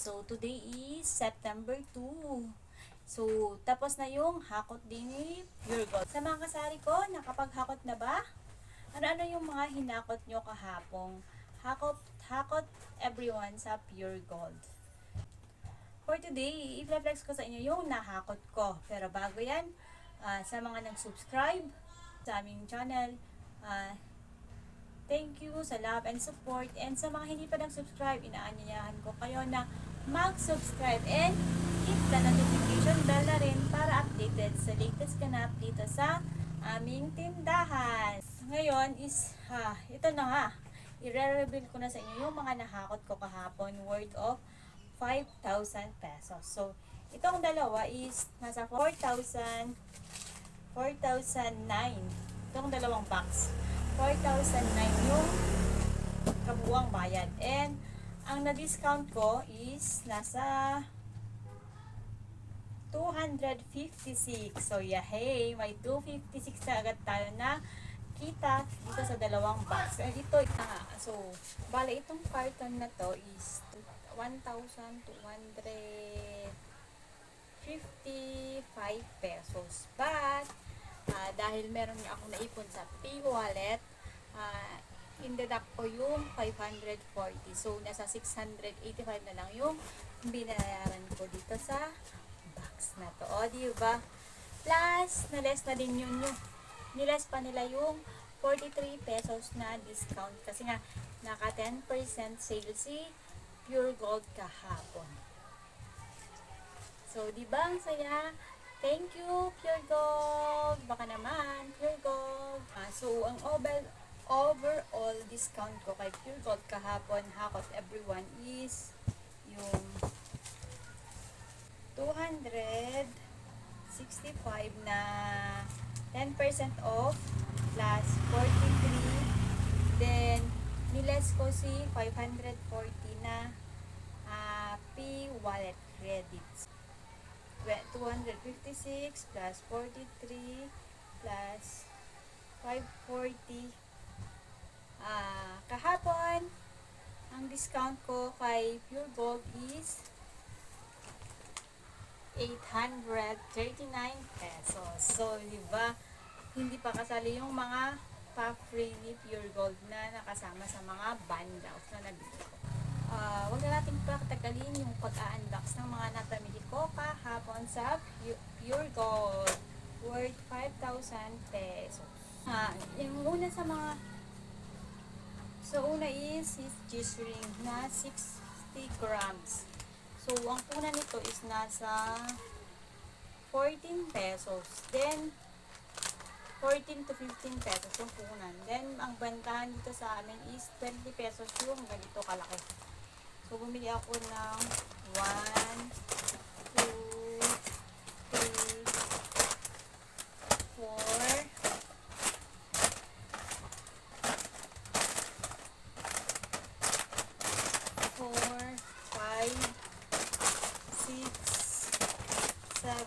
So, today is September 2. So, tapos na yung hakot din ni Pure Gold. Sa mga kasari ko, nakapaghakot na ba? Ano-ano yung mga hinakot nyo kahapong? Hakot, hakot everyone sa Pure Gold. For today, i-flex ko sa inyo yung nahakot ko. Pero bago yan, ah, sa mga nag-subscribe sa aming channel, ah, Thank you sa love and support. And sa mga hindi pa nag-subscribe, inaanyayahan ko kayo na mag-subscribe and hit the notification bell na rin para updated sa latest ganap dito sa aming tindahan. Ngayon is, ha, ito na nga, i-reveal ko na sa inyo yung mga nahakot ko kahapon worth of 5,000 pesos. So, itong dalawa is nasa 4,000 4,009. Itong dalawang box. 4,009 yung kabuang bayad. And, ang na-discount ko is nasa 256. So, yeah, hey, may 256 na agad tayo na kita dito sa dalawang box. And ito, ito nga. So, bale, itong carton na to is 1,255 pesos. But, ah, dahil meron nga ako naipon sa P-Wallet, uh, indeduct ko yung 540. So, nasa 685 na lang yung binayaran ko dito sa box na to. O, di ba? Plus, na-less na din yun yung niles pa nila yung 43 pesos na discount kasi nga naka 10% sale si Pure Gold kahapon. So, di ba ang saya? Thank you, Pure Gold! Baka naman, Pure Gold! Ah, so, ang over, overall discount ko kay Pure Gold kahapon, hakot everyone, is yung 265 na 10% off plus 43 then niles ko si 540 na ah, P-wallet credits. 256 plus 43 plus 540 ah kahapon ang discount ko kay Pure Gold is 839 pesos. So, di ba, hindi pa kasali yung mga pa-free ni Pure Gold na nakasama sa mga bundles na nabili ko. Ah, wag na natin pagtagalin yung pag-unbox ng mga napamili ko kahapon sa Pu- Pure Gold worth 5,000 pesos. Ah, yung una sa mga So, una is his G-string na 60 grams. So, ang puna nito is nasa 14 pesos. Then, 14 to 15 pesos yung punan. Then, ang bantahan dito sa amin is 20 pesos yung ganito kalaki. So, bumili ako ng 1, 2, 3, 4, 4, 5, 6, 7,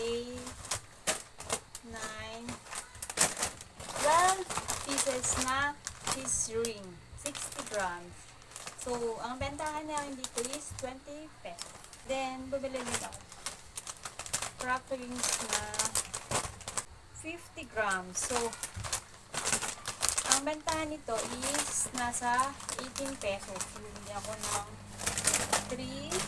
8, 9, 12 pieces na cheese ring. 60 grams. So, ang bentahan niya dito is 20 pesos. Then, bumili din ako. Cracklings na 50 grams. So, ang bentahan nito is nasa 18 pesos. Bumili ako ng 3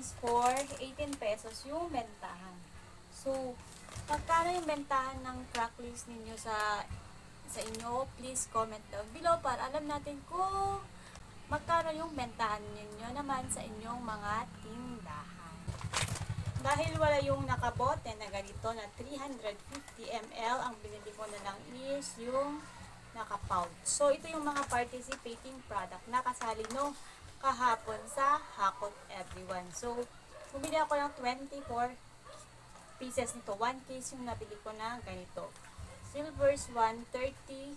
cracklings for 18 pesos yung bentahan. So, magkano yung bentahan ng cracklings ninyo sa sa inyo? Please comment down below para alam natin kung magkano yung bentahan ninyo naman sa inyong mga tindahan. Dahil wala yung nakabote na ganito na 350 ml, ang binili ko na lang is yung nakapouch. So, ito yung mga participating product na kasali no kahapon sa Hakot Everyone. So, bumili ako ng 24 pieces nito. 1 case yung nabili ko na ganito. Silver's 130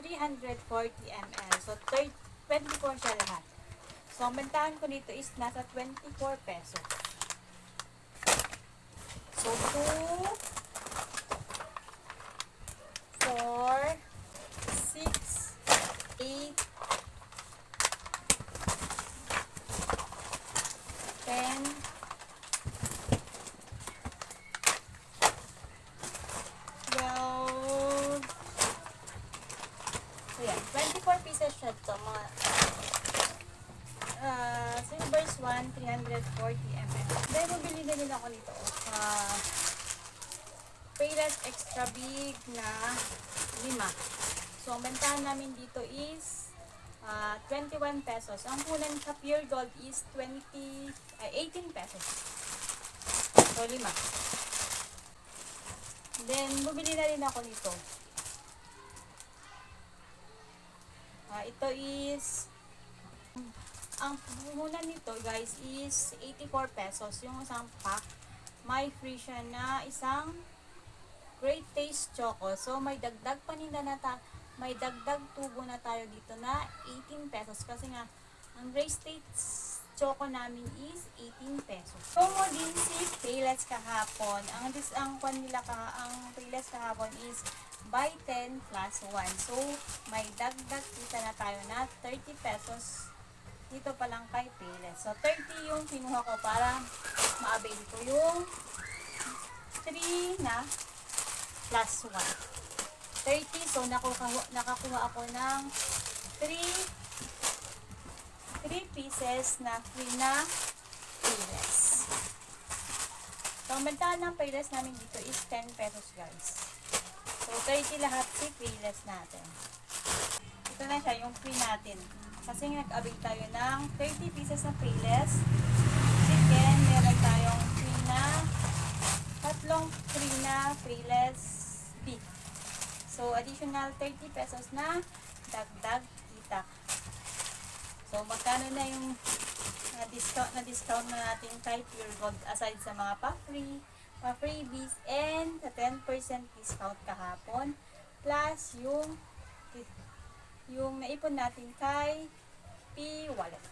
340 ml. So, thir- 24 siya lahat. So, ang bentahan ko dito is nasa 24 pesos. So, 2, 4, 6, 8, 10, 12, So, yan. 24 pieces siya to. Mga, uh, 1, 340 ml. Then, bumili na din ako nito. Uh, Payless Extra Big na lima. So, ang bentahan namin dito is uh, 21 pesos. Ang punan sa Pure Gold is 20, ay 18 pesos. So, lima. Then, bumili na rin ako nito. Ah, ito is ang puhunan nito guys is 84 pesos. Yung isang pack may free siya na isang great taste choco. So may dagdag paninda na ta may dagdag tubo na tayo dito na 18 pesos. Kasi nga ang great taste choco namin is 18 pesos. So mo din si Payless kahapon. Ang dis ang kwan nila ka ang Payless kahapon is buy 10 plus 1. So, may dagdag kita na tayo na 30 pesos dito pa lang kay Payless. So, 30 yung kinuha ko para ma-avail ko yung 3 na plus 1. 30. So, nakuha, nakakuha ako ng 3 3 pieces na free na Payless. So, ang bentahan ng Payless namin dito is 10 pesos guys. So, 30 lahat si Payless natin. Ito na siya, yung free natin. Kasi nag-abig tayo ng 30 pieces na Payless. Chicken, meron tayong free na, tatlong free na Payless beef. So, additional 30 pesos na dagdag kita. So, magkano na yung na discount na discount na natin kay Pure Gold aside sa mga pa-free pa freebies and sa 10% discount kahapon plus yung yung naipon natin kay P-Wallet.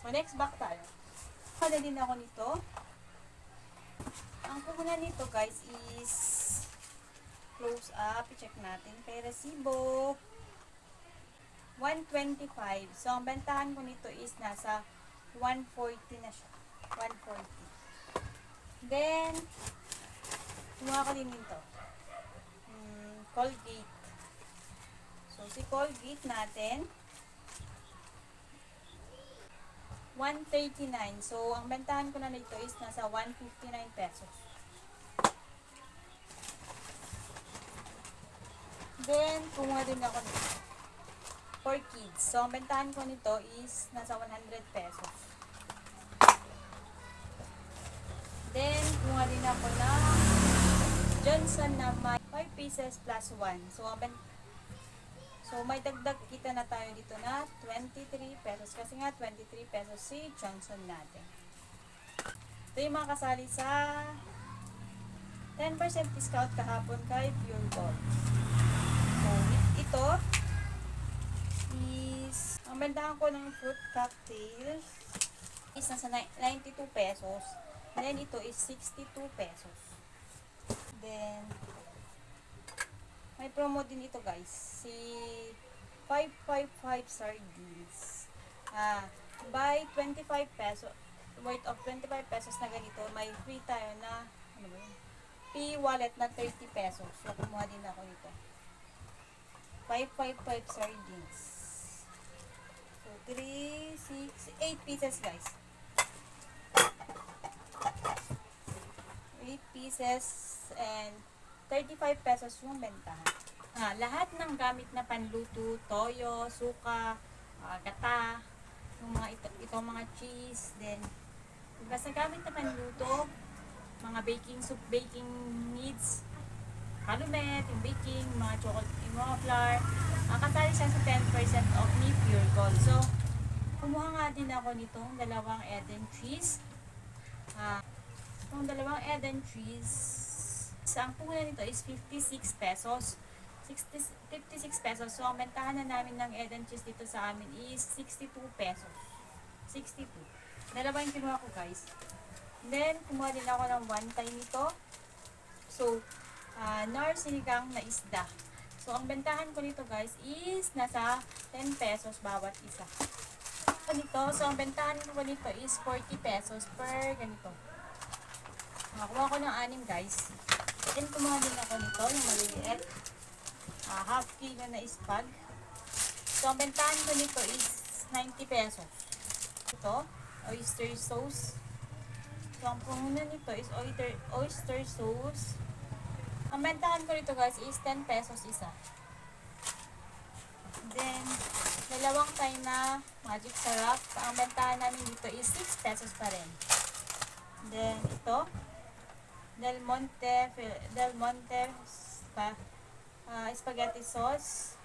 So, next back tayo. Kada din ako nito. Ang puhunan nito guys is close up. I-check natin kay resibo. 125. So, ang bentahan ko nito is nasa 140 na siya. 140. Then, kumuha ko din nito. Hmm, Colgate. So, si Colgate natin, 139. So, ang bentahan ko na nito is nasa 159 pesos. Then, kumuha din ako nito. For kids. So, ang bentahan ko nito is nasa 100 pesos. Then, kumuha din ako ng Johnson na may 5 pieces plus 1. So, ang ben- so, may dagdag kita na tayo dito na 23 pesos. Kasi nga, 23 pesos si Johnson natin. Ito yung mga kasali sa 10% discount kahapon kay Pure Gold. So, ito is, ang bentahan ko ng fruit cocktail is nasa ni- 92 pesos. Then ito is 62 pesos. Then, promo din ito guys. Si 555 sardines. Ah, buy 25 pesos worth of 25 pesos na ganito, may free tayo na ano ba yun? P-wallet na 30 pesos. So, kumuha din ako nito. 555 sardines. So, 3, 6, 8 pieces guys. 8 pieces and 35 pesos yung bentahan. Ah, lahat ng gamit na panluto, toyo, suka, ah, gata, yung mga ito, itong mga cheese, then basta gamit na panluto, mga baking soup, baking needs, kalumet, yung baking, mga chocolate, yung mga flour, makasali siya sa 10% of ni Pure Gold. So, kumuha nga din ako nitong dalawang Eden cheese. Ah, itong dalawang Eden cheese, Sa ang puhunan nito is 56 pesos. 60, 56 pesos. So, ang bentahan na namin ng egg and cheese dito sa amin is 62 pesos. 62. Dalawa yung kinuha ko, guys. Then, kumuha din ako ng one time nito. So, uh, nar sinigang na isda. So, ang bentahan ko nito, guys, is nasa 10 pesos bawat isa. Ganito. So, ang bentahan ko nito is 40 pesos per ganito. Nakakuha ko ng anim, guys. Then, kumuha din ako nito, yung maliliit. Ah, half kilo na ispag. So, ang bentahan ko nito is 90 pesos. Ito, oyster sauce. So, ang puhunan nito is oyster, oyster sauce. Ang bentahan ko nito guys is 10 pesos isa. Then, dalawang tayo na magic syrup. Ang bentahan namin dito is 6 pesos pa rin. Then, ito, Del Monte, Del Monte spa, ah, spaghetti sauce.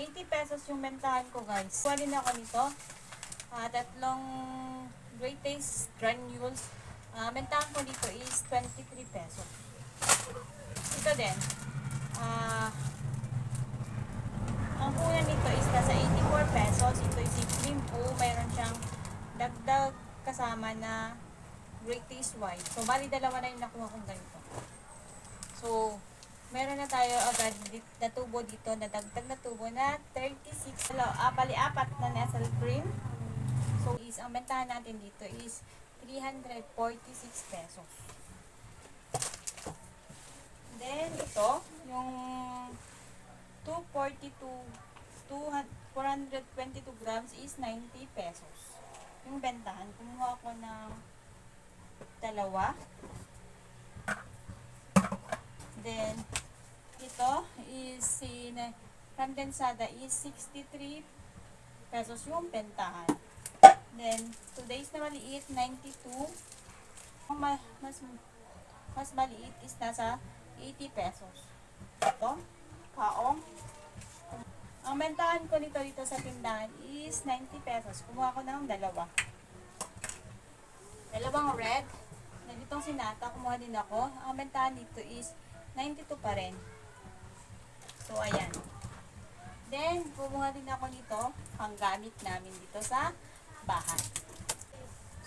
80 pesos yung bentahan ko guys. Kuha din ako nito. Ah, tatlong Great Taste granules. Ah, bentahan ko dito is 23 pesos. Ito din. Ah, ang una nito is nasa 84 pesos. Ito is cream po. Mayroon siyang dagdag kasama na Great Taste White. So, bali dalawa na yung nakuha kong ganito. So, meron na tayo agad na tubo dito, na dagdag na tubo na 36, alo, ah, bali apat na nestle cream. So, is, ang bentahan natin dito is 346 pesos. Then, ito, yung 242, 200, 422 grams is 90 pesos. Yung bentahan, kumuha ako ng dalawa. Then, ito is si na, condensada is 63 pesos yung bentahan. Then, today's na maliit, 92. Ang ma- mas, mas maliit is nasa 80 pesos. Ito, kaong. Ang bentahan ko nito dito sa tindahan is 90 pesos. Kumuha ko ng dalawa. Dalawang red. Na ditong sinata, kumuha din ako. Ang bentahan dito is 92 pa rin. So, ayan. Then, kumuha din ako nito pang gamit namin dito sa bahay.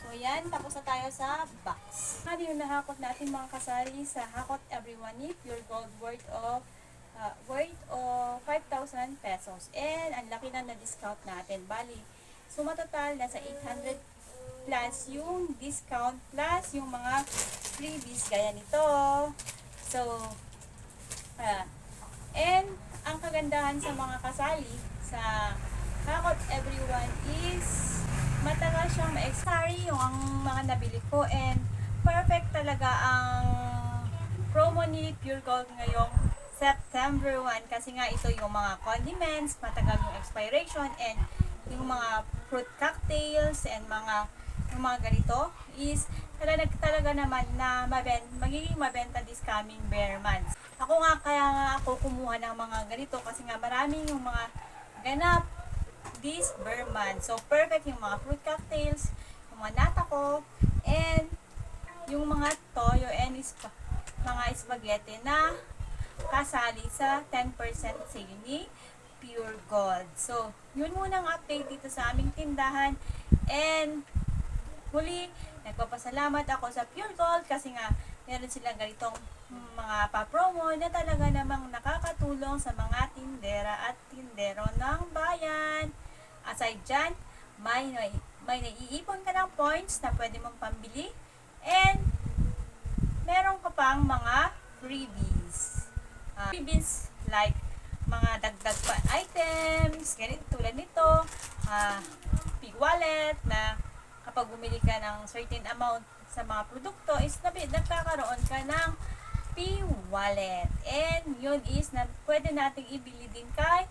So, ayan. Tapos na tayo sa box. Ano yung nahakot natin mga kasari sa Hakot Everyone ni Pure Gold worth of uh, worth of 5,000 pesos. And, ang laki na na-discount natin. Bali, suma total nasa 800 plus yung discount plus yung mga freebies gaya nito. So, ah, and ang kagandahan sa mga kasali sa Hakot Everyone is matagal siyang ma-expiry yung ang mga nabili ko and perfect talaga ang promo ni Pure Gold ngayong September 1 kasi nga ito yung mga condiments, matagal yung expiration and yung mga fruit cocktails and mga yung mga ganito is talaga, talaga naman na maben, magiging mabenta this coming bear months. Ako nga kaya nga ako kumuha ng mga ganito kasi nga maraming yung mga ganap this bear month. So perfect yung mga fruit cocktails, yung mga nata ko, and yung mga toyo and ispa, mga spaghetti na kasali sa 10% sale ni Pure Gold. So, yun muna ang update dito sa aming tindahan. And, Muli, nagpapasalamat ako sa Pure Gold kasi nga meron silang ganitong mga pa-promo na talaga namang nakakatulong sa mga tindera at tindero ng bayan. Aside dyan, may, may, may naiipon ka ng points na pwede mong pambili and meron ka pang mga freebies. Ah, freebies like mga dagdag pa items, ganito tulad nito, ah, big wallet na kapag bumili ka ng certain amount sa mga produkto is nabi, nagkakaroon ka ng P-Wallet. And yun is na pwede nating ibili din kay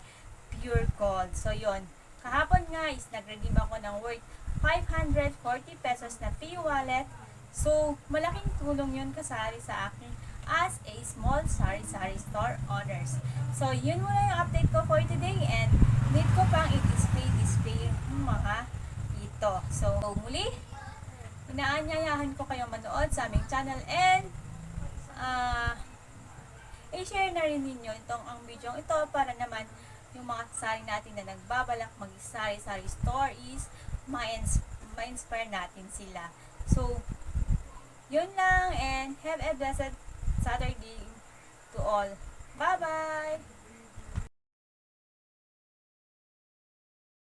Pure Gold. So yun, kahapon nga is nag-redeem ako ng worth 540 pesos na P-Wallet. So, malaking tulong yun kasari sa akin as a small sari-sari store owners. So, yun muna yung update ko for today and need ko pang mga ito. So, muli, inaanyayahan ko kayo manood sa aming channel and uh, i-share na rin ninyo itong ang video ito para naman yung mga sari natin na nagbabalak mag-sari-sari stories, ma-ins- ma-inspire natin sila. So, yun lang and have a blessed Saturday to all. Bye-bye!